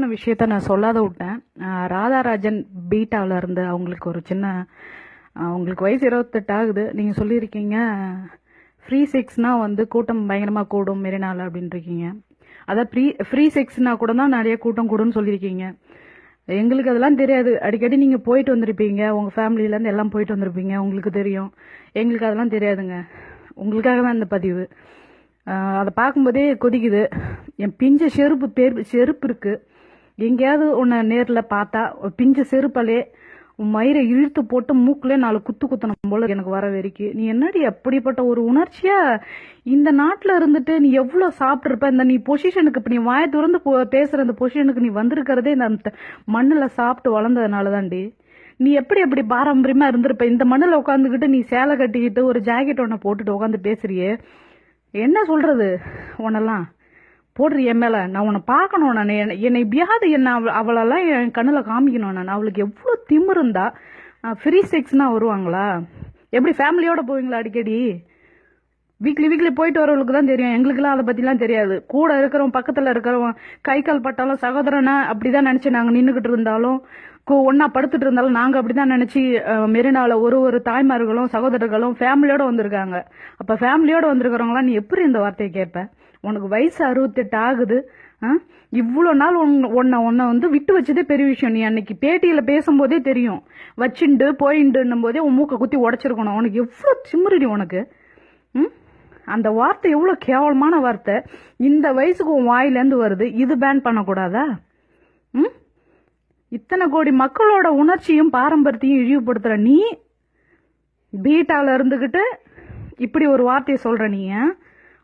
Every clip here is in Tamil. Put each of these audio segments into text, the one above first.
முக்கியமான விஷயத்த நான் சொல்லாத விட்டேன். ராதாராஜன் பீட்டாவில் இருந்து அவங்களுக்கு ஒரு சின்ன அவங்களுக்கு வயசு இருபத்தெட்டு ஆகுது. நீங்கள் சொல்லியிருக்கீங்க ஃப்ரீ செக்ஸ்னால் வந்து கூட்டம் பயங்கரமாக கூடும் மெரினால அப்படின்னு இருக்கீங்க அதான் ஃப்ரீ ஃப்ரீ செக்ஸ்னா கூட தான் நிறைய கூட்டம் கூடும்னு சொல்லியிருக்கீங்க. எங்களுக்கு அதெல்லாம் தெரியாது. அடிக்கடி நீங்கள் போயிட்டு வந்திருப்பீங்க. உங்கள் ஃபேமிலியிலேருந்து எல்லாம் போயிட்டு வந்திருப்பீங்க. உங்களுக்கு தெரியும். எங்களுக்கு அதெல்லாம் தெரியாதுங்க. உங்களுக்காக தான் இந்த பதிவு. அதை பார்க்கும்போதே கொதிக்குது. என் பிஞ்ச செருப்பு பேர் செருப்பு இருக்குது எங்கேயாவது உன்னை நேரில் பார்த்தா பிஞ்ச செருப்பாலே உன் மயிரை இழுத்து போட்டு மூக்குல நாலு குத்து குத்தணும் போல எனக்கு வர வரைக்கும். நீ என்னடி அப்படிப்பட்ட ஒரு உணர்ச்சியா? இந்த நாட்டில் இருந்துட்டு நீ எவ்வளோ சாப்பிட்ருப்ப இந்த நீ பொசிஷனுக்கு இப்போ நீ வாய திறந்து போ- அந்த பொசிஷனுக்கு நீ வந்திருக்கிறதே இந்த மண்ணில் சாப்பிட்டு வளர்ந்ததுனால தான்டி நீ எப்படி எப்படி பாரம்பரியமாக இருந்திருப்ப? இந்த மண்ணில் உட்காந்துக்கிட்டு நீ சேலை கட்டிக்கிட்டு ஒரு ஜாக்கெட் ஒன்றை போட்டுட்டு உட்காந்து பேசுறியே? என்ன சொல்கிறது உன்னெல்லாம்? போடுறி என் மேல. நான் உன்னை பார்க்கணும் நான். என்னை- என்னை எப்படியாவது என்ன அவளெல்லாம் என் கண்ணில் காமிக்கணும் நான். அவளுக்கு எவ்வளோ திமிரு இருந்தா ஃப்ரீ செக்ஸ்னா வருவாங்களா? எப்படி ஃபேமிலியோட போவீங்களா அடிக்கடி? வீக்லி வீக்லி போயிட்டு வரவங்களுக்கு தான் தெரியும். எங்களுக்குலாம் அதை பற்றிலாம் தெரியாது. கூட இருக்கிறவன் பக்கத்தில் இருக்கிறவன் கை கால் பட்டாலும் சகோதரனா அப்படிதான் நினச்சி நாங்கள் நின்றுக்கிட்டு இருந்தாலும் கு- படுத்துட்டு இருந்தாலும் நாங்கள் அப்படி தான் நினச்சி மெரினால ஒரு ஒரு தாய்மார்களும் சகோதரர்களும் ஃபேமிலியோட வந்திருக்காங்க. அப்போ ஃபேமிலியோட வந்திருக்கிறவங்களாம் நீ எப்படி இந்த வார்த்தையை கேட்பேன் உனக்கு வயசு அறுபத்தெட்டு ஆகுது இவ்வளோ நாள் உன்- உன்னை உன்னை வந்து விட்டு வச்சதே பெரிய விஷயம். நீ அன்னைக்கு பேட்டியில் பேசும்போதே தெரியும். வச்சுண்டு போயிண்டுன்னும் போதே உன் மூக்கை குத்தி உடச்சிருக்கணும். உனக்கு எவ்வளோ சிம்மரடி உனக்கு? ம்? அந்த வார்த்தை எவ்வளோ கேவலமான வார்த்தை. இந்த வயசுக்கு உன் வாயிலேருந்து வருது. இது பேன் பண்ணக்கூடாதா? ம்? இத்தனை கோடி மக்களோட உணர்ச்சியும் பாரம்பரியத்தையும் இழிவுபடுத்துகிற நீ பீட்டாவில் இருந்துக்கிட்டு இப்படி ஒரு வார்த்தையை சொல்கிற நீ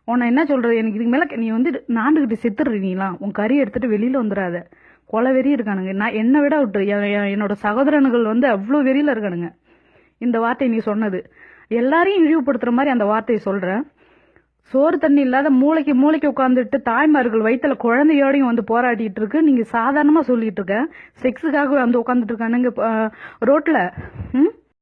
உன்னை என்ன சொல்கிறது எனக்கு இதுக்கு மேலே நீ வந்து நாண்டுகிட்டு செத்துடுற நீலாம். உன் கறி எடுத்துகிட்டு வெளியில் வந்துடாத கொலை வெறி இருக்கானுங்க. நான் என்னை விட விட்டு என்னோடய என்னோட சகோதரனுகள் வந்து அவ்வளோ வெறியில் இருக்கானுங்க. இந்த வார்த்தை நீ சொன்னது. எல்லாரையும் இழிவுபடுத்துகிற மாதிரி அந்த வார்த்தையை சொல்கிறேன் சோறு தண்ணி இல்லாத மூளைக்கு மூளைக்கு உட்காந்துட்டு தாய்மார்கள் வயிற்றுல குழந்தையோடையும் வந்து போராடிட்டு இருக்கு. நீங்க சாதாரணமா சொல்லிட்டு இருக்க. செக்ஸுக்காக வந்து உட்காந்துட்டு இருக்கானுங்க. ரோட்ல ம்?